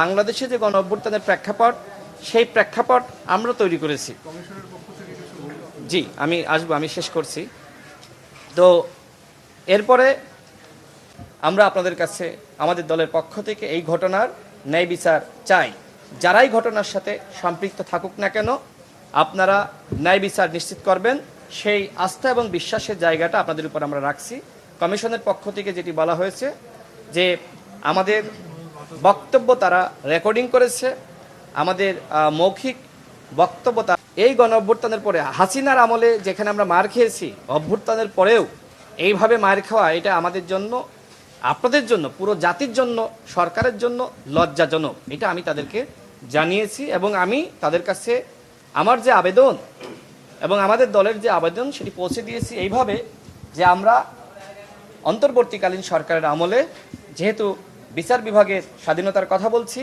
বাংলাদেশে যে গণ অভ্যুত্থানের প্রেক্ষাপট, সেই প্রেক্ষাপট আমরা তৈরি করেছি। জি, আমি আসব, আমি শেষ করছি। তো এরপরে আমরা আপনাদের কাছে, আমাদের দলের পক্ষ থেকে এই ঘটনার ন্যায় বিচার চাই। যারাই ঘটনার সাথে সম্পৃক্ত থাকুক না কেন, আপনারা ন্যায় বিচার নিশ্চিত করবেন। সেই আস্থা এবং বিশ্বাসের জায়গাটা আপনাদের উপর আমরা রাখছি। কমিশনের পক্ষ থেকে যেটি বলা হয়েছে যে আমাদের বক্তব্য তারা রেকর্ডিং করেছে। আমাদের মৌখিক বক্তব্য তা- এই গণ অভ্যুত্থানের পরে হাসিনার আমলে যেখানে আমরা মার খেয়েছি, অভ্যুত্থানের পরেও এইভাবে মার খাওয়া এটা আমাদের জন্য, আপনাদের জন্য, পুরো জাতির জন্য, সরকারের জন্য লজ্জাজনক। এটা আমি তাদেরকে জানিয়েছি এবং আমি তাদের কাছে আমার যে আবেদন এবং আমাদের দলের যে আবেদন সেটি পৌঁছে দিয়েছি এইভাবে যে আমরা অন্তর্বর্তীকালীন সরকারের আমলে যেহেতু বিচার বিভাগের স্বাধীনতার কথা বলছি।